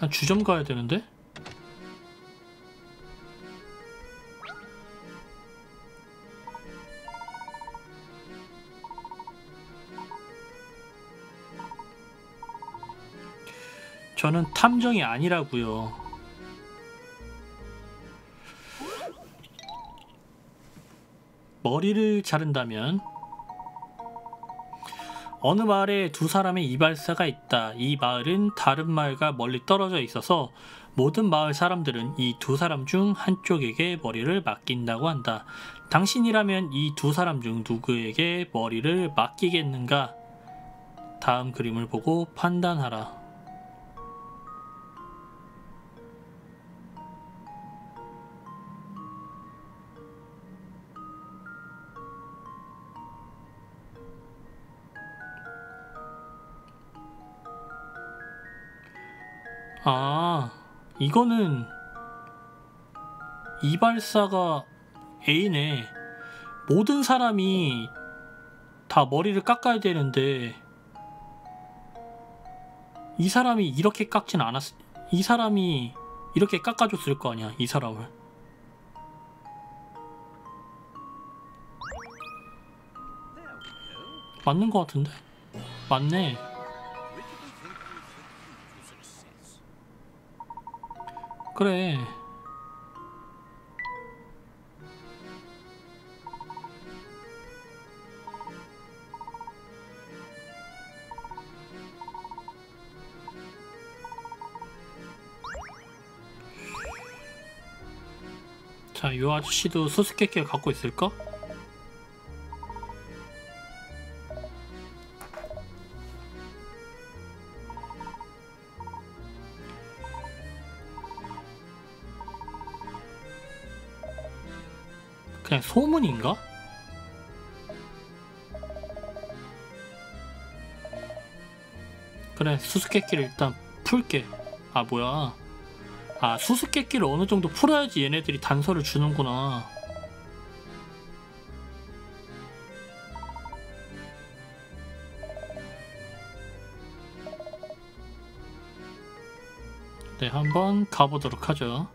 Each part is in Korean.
난 주점 가야 되는데? 저는 탐정이 아니라고요. 머리를 자른다면 어느 마을에 두 사람의 이발사가 있다. 이 마을은 다른 마을과 멀리 떨어져 있어서 모든 마을 사람들은 이 두 사람 중 한쪽에게 머리를 맡긴다고 한다. 당신이라면 이 두 사람 중 누구에게 머리를 맡기겠는가? 다음 그림을 보고 판단하라. 아, 이거는 이발사가 A네. 모든 사람이 다 머리를 깎아야 되는데 이 사람이 이렇게 깎진 않았. 이 사람이 이렇게 깎아줬을 거 아니야, 이 사람을. 맞는 거 같은데? 맞네. 그래. 자, 요 아저씨도 수수께끼를 갖고 있을까? 그냥 소문인가? 그래 수수께끼를 일단 풀게. 아 뭐야? 아 수수께끼를 어느 정도 풀어야지 얘네들이 단서를 주는구나. 네 한번 가보도록 하죠.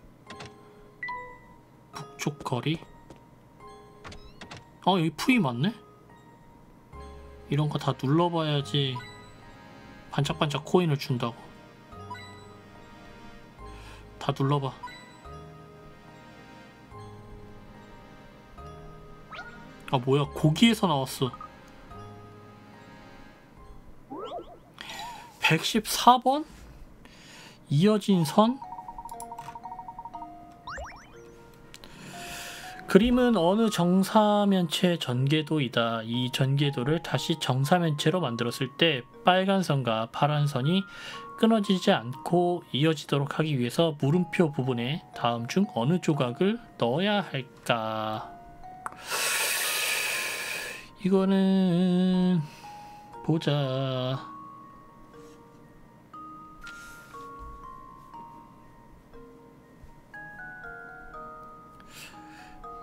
북쪽 거리 어 여기 푸이 맞네? 이런 거 다 눌러봐야지 반짝반짝 코인을 준다고 다 눌러봐 아 뭐야 고기에서 나왔어 114번? 이어진 선? 그림은 어느 정사면체 전개도이다. 이 전개도를 다시 정사면체로 만들었을 때 빨간 선과 파란 선이 끊어지지 않고 이어지도록 하기 위해서 물음표 부분에 다음 중 어느 조각을 넣어야 할까? 이거는 보자.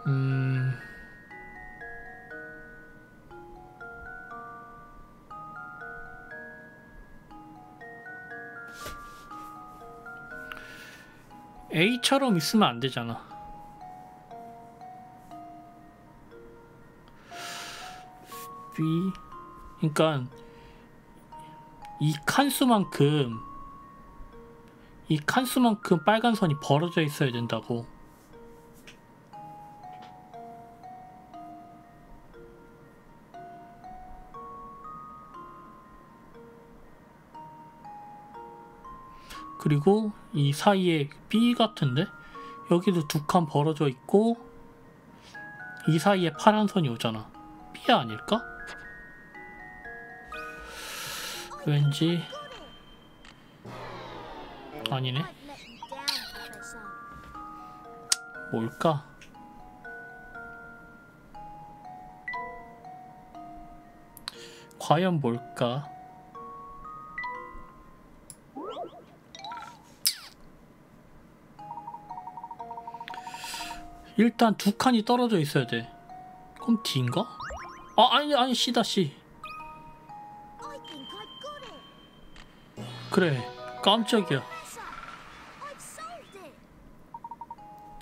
음. A처럼 있으면 안 되잖아. B 그러니까 이 칸수만큼 이 칸수만큼 빨간 선이 벌어져 있어야 된다고. 그리고 이 사이에 B 같은데 여기도 두 칸 벌어져 있고 이 사이에 파란 선이 오잖아 B 아닐까? 왠지 아니네 뭘까? 과연 뭘까? 일단 두 칸이 떨어져 있어야 돼. 그럼 D인가? 아 아니 아니 C다 C. 그래 깜짝이야.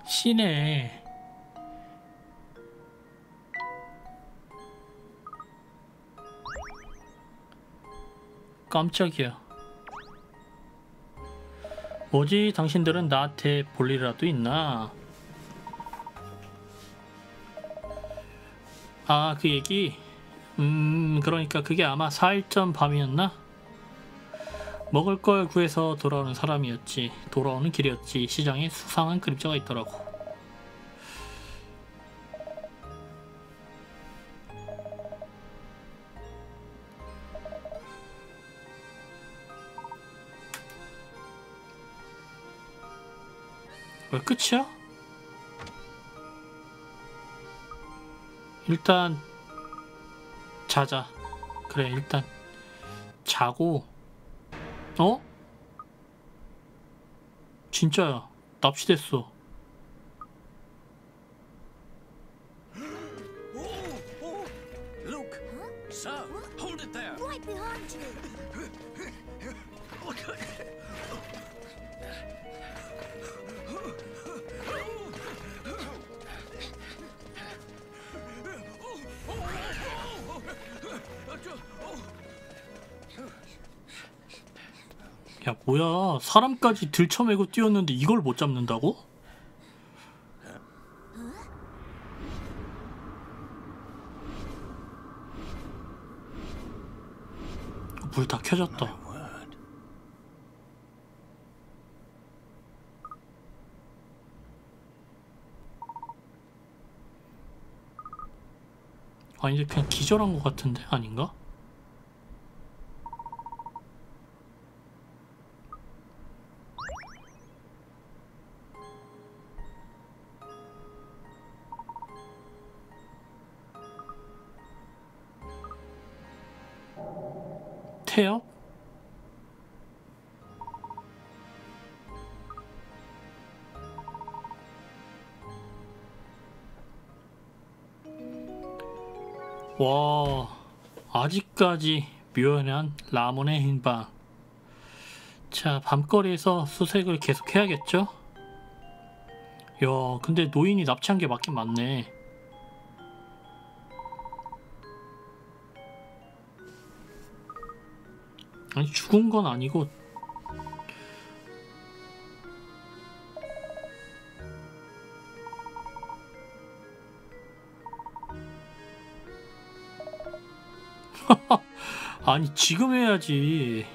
C네. 깜짝이야. 뭐지? 당신들은 나한테 볼 일이라도 있나? 아, 그 얘기? 음, 그러니까 그게 아마 4일 전 밤이었나? 먹을 걸 구해서 돌아오는 사람이었지. 돌아오는 길이었지. 시장에 수상한 그림자가 있더라고. 왜 끝이야? 일단 자자. 그래, 일단 자고 어? 진짜야. 납치됐어. 야, 뭐야. 사람까지 들쳐매고 뛰었는데 이걸 못 잡는다고? 불 다 켜졌다. 아니, 이제 그냥 기절한 것 같은데? 아닌가? 태엽? 와, 아직까지 묘연한 라몬의 행방. 자, 밤거리에서 수색을 계속 해야겠죠? 야, 근데 노인이 납치한 게 맞긴 맞네. 아니, 죽은 건 아니고, 아니, 지금 해야지.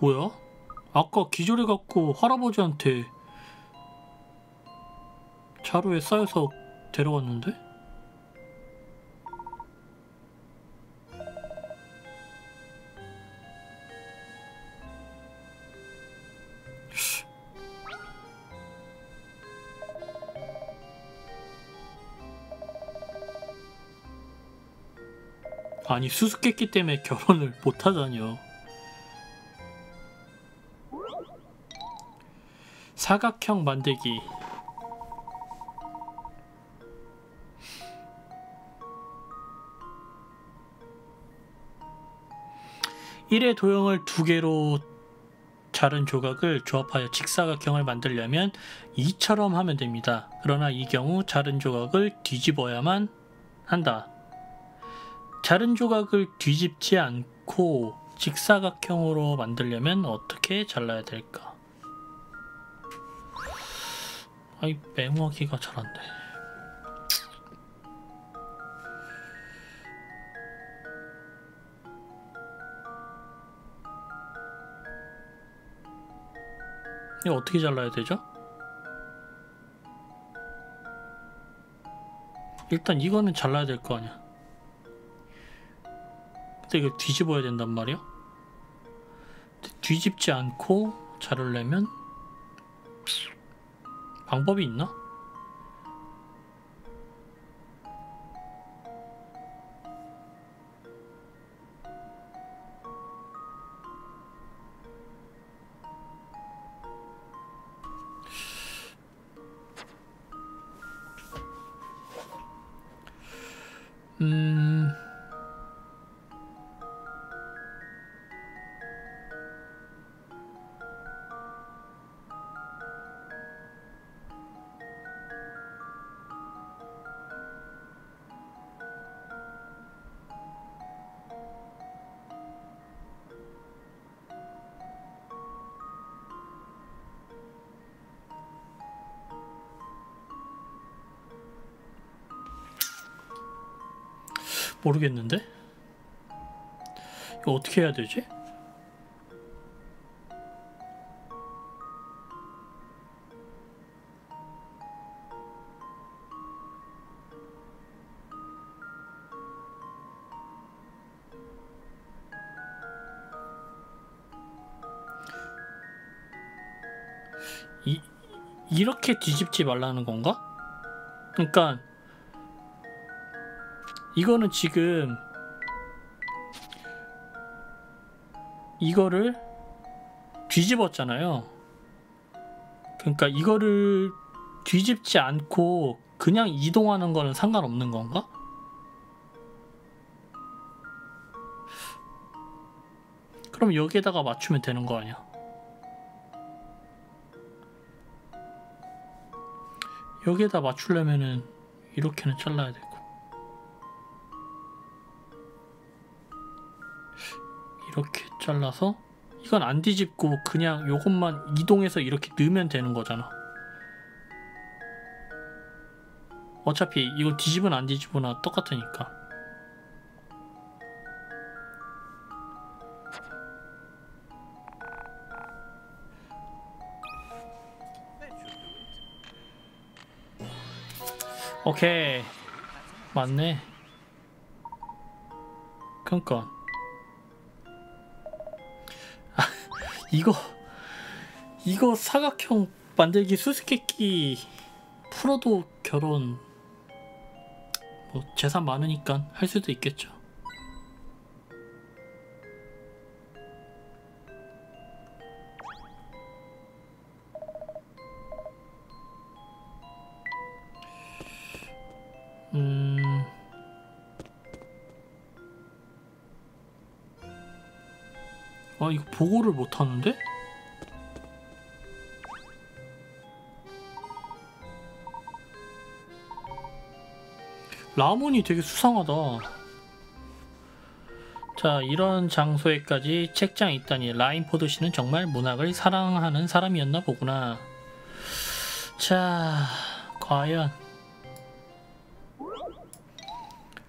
뭐야? 아까 기절해갖고 할아버지한테 자루에 쌓여서 데려왔는데? 아니 수수께끼 때문에 결혼을 못하다니요 사각형 만들기 일의 도형을 두 개로 자른 조각을 조합하여 직사각형을 만들려면 이처럼 하면 됩니다. 그러나 이 경우 자른 조각을 뒤집어야만 한다. 자른 조각을 뒤집지 않고 직사각형으로 만들려면 어떻게 잘라야 될까? 아이 메모하기가 잘 안 돼. 이거 어떻게 잘라야 되죠? 일단 이거는 잘라야 될 거 아니야. 근데 이거 뒤집어야 된단 말이야? 뒤집지 않고 자르려면 방법이 있나? 모르겠는데? 이거 어떻게 해야 되지? 이, 이렇게 뒤집지 말라는 건가? 그러니까 이거는 지금 이거를 뒤집었잖아요. 그러니까 이거를 뒤집지 않고 그냥 이동하는 거는 상관없는 건가? 그럼 여기에다가 맞추면 되는 거 아니야? 여기에다 맞추려면은 이렇게는 잘라야 되 이렇게 잘라서 이건 안 뒤집고 그냥 요것만 이동해서 이렇게 넣으면 되는 거잖아. 어차피 이거 뒤집은 안 뒤집으나 똑같으니까. 오케이. 맞네. 그니까 이거 이거 사각형 만들기 수수께끼 풀어도 결혼 뭐 재산 많으니까 할 수도 있겠죠 아, 이거 보고를 못 하는데? 라몬이 되게 수상하다. 자, 이런 장소에까지 책장 있다니 라인포드 씨는 정말 문학을 사랑하는 사람이었나 보구나. 자, 과연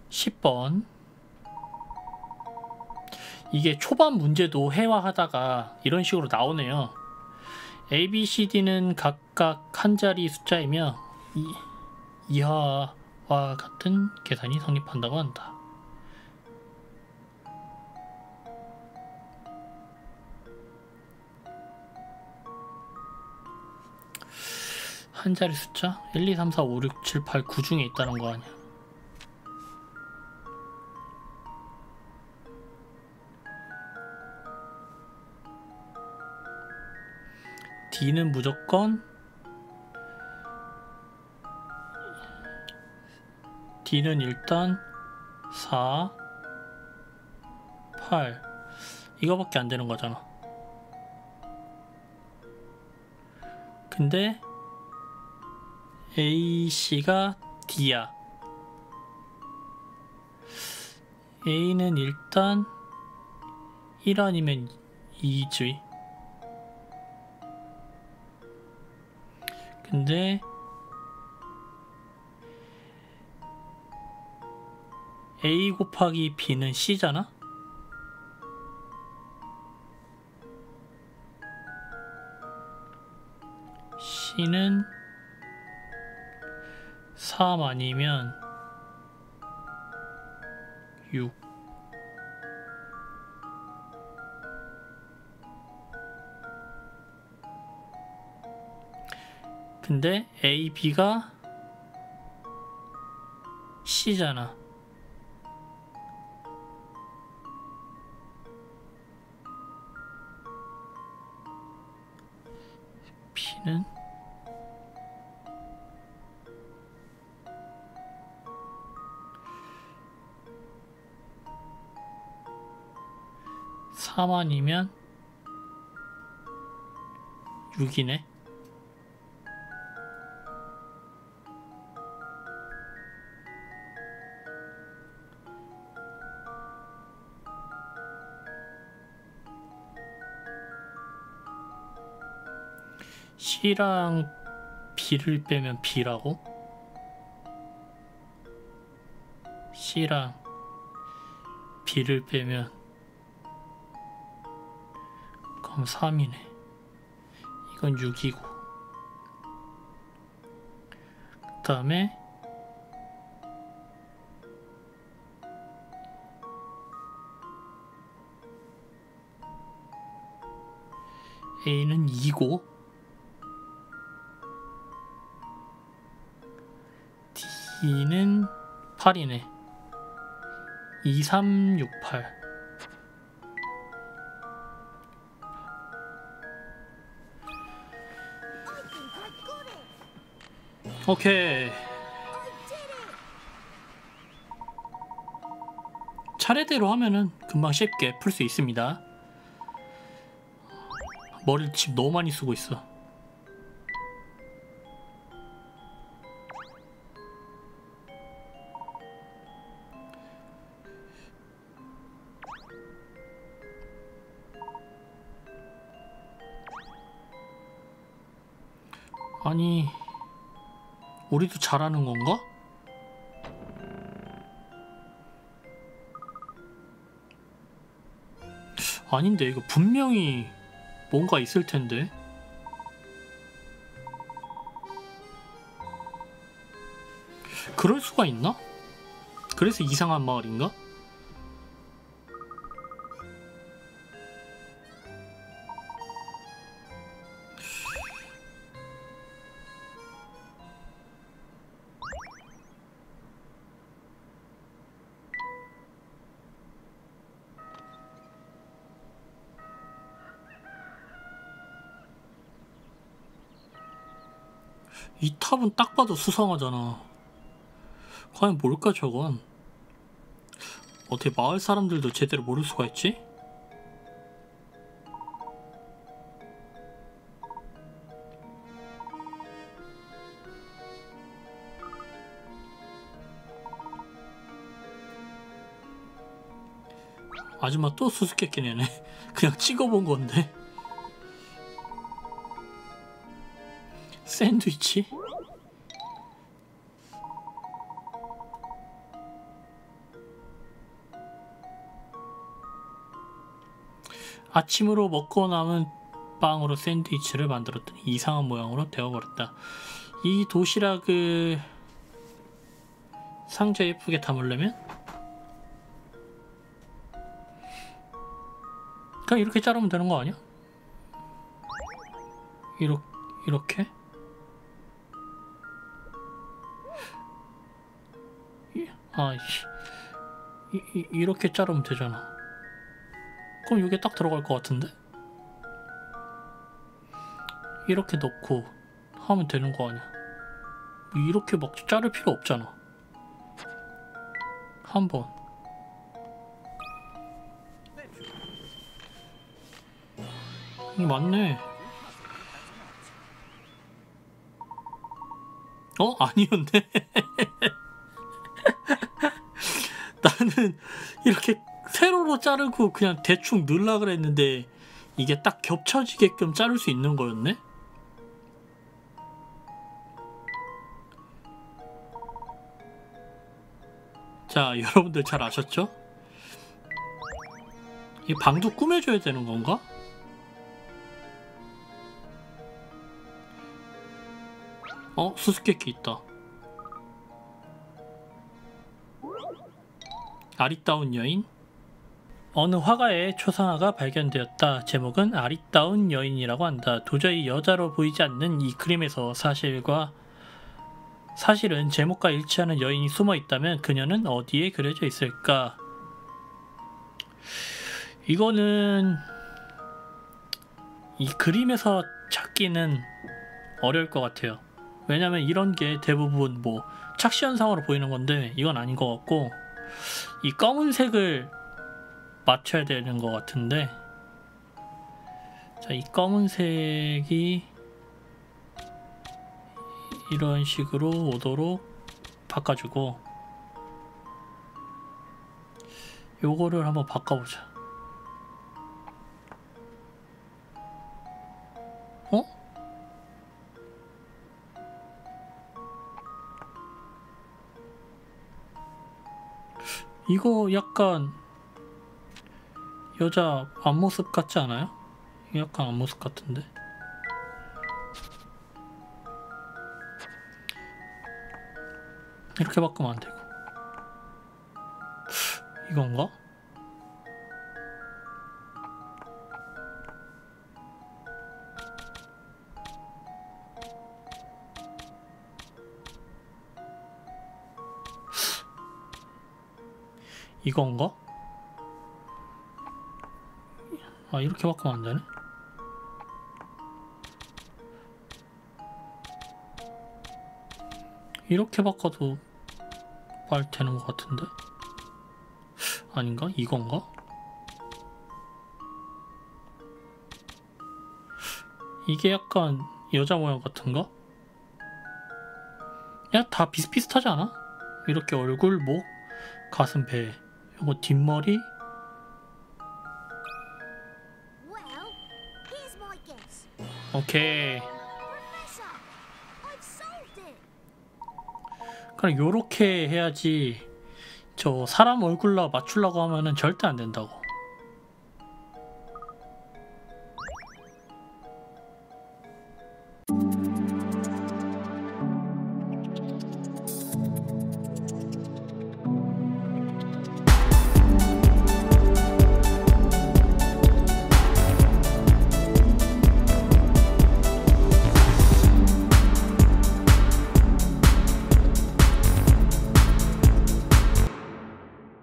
10번 이게 초반 문제도 회화하다가 이런 식으로 나오네요. A, B, C, D는 각각 한 자리 숫자이며 이, 이하와 같은 계산이 성립한다고 한다. 한 자리 숫자 1, 2, 3, 4, 5, 6, 7, 8, 9 중에 있다는 거 아니야? D는 무조건 D는 일단 4 8 이거밖에 안 되는 거잖아. 근데 AC가 D야. A는 일단 1 아니면 2지. 근데 A 곱하기 B는 C잖아? C는 3 아니면 6 근데 A, B가 C잖아. B는 사만이면 6이네. C랑 B를 빼면 B라고? C랑 B를 빼면 그럼 3이네. 이건 6이고. 그 다음에 A는 2고 D는 8이네. 2, 3, 6, 8. I think I got it. 오케이. 차례대로 하면은 금방 쉽게 풀 수 있습니다. 머리를 지금 너무 많이 쓰고 있어. 아니, 우리도 잘하는 건가? 아닌데 이거 분명히 뭔가 있을 텐데. 그럴 수가 있나? 그래서 이상한 마을인가? 이 탑은 딱 봐도 수상하잖아. 과연 뭘까 저건? 어떻게 마을 사람들도 제대로 모를 수가 있지? 아줌마 또 수수께끼 내네. 그냥 찍어본 건데. 샌드위치? 아침으로 먹고 남은 빵으로 샌드위치를 만들었더니 이상한 모양으로 되어버렸다. 이 도시락을 상자 예쁘게 담으려면 그냥 이렇게 자르면 되는 거 아니야? 이렇게 이렇게? 아, 이씨. 이, 이, 이 렇게 자르면 되잖아. 그럼 이게 딱 들어갈 것 같은데? 이렇게 넣고 하면 되는 거 아니야? 뭐 이렇게 막 자를 필요 없잖아. 한 번. 이 맞네. 어? 아니었네. 나는 이렇게 세로로 자르고 그냥 대충 넣으려 그랬는데 이게 딱 겹쳐지게끔 자를 수 있는 거였네? 자, 여러분들 잘 아셨죠? 이 방도 꾸며줘야 되는 건가? 어? 수수께끼 있다. 아리따운 여인? 어느 화가의 초상화가 발견되었다. 제목은 아리따운 여인이라고 한다. 도저히 여자로 보이지 않는 이 그림에서 사실과 사실은 제목과 일치하는 여인이 숨어 있다면 그녀는 어디에 그려져 있을까? 이거는 이 그림에서 찾기는 어려울 것 같아요. 왜냐면 이런 게 대부분 뭐 착시 현상으로 보이는 건데 이건 아닌 것 같고 이 검은색을 맞춰야 되는 것 같은데 자 이 검은색이 이런 식으로 오도록 바꿔주고 요거를 한번 바꿔보자 이거 약간 여자 앞모습 같지 않아요? 약간 앞모습 같은데 이렇게 바꾸면 안 되고 이건가? 이건가? 아 이렇게 바꾸면 안 되네? 이렇게 바꿔도 말 되는 것 같은데? 아닌가? 이건가? 이게 약간 여자 모양 같은가? 야, 다 비슷비슷하지 않아? 이렇게 얼굴, 목, 가슴, 배. 요거 뒷머리? 오케이. 그럼 요렇게 해야지 저 사람 얼굴로 맞추려고 하면은 절대 안 된다고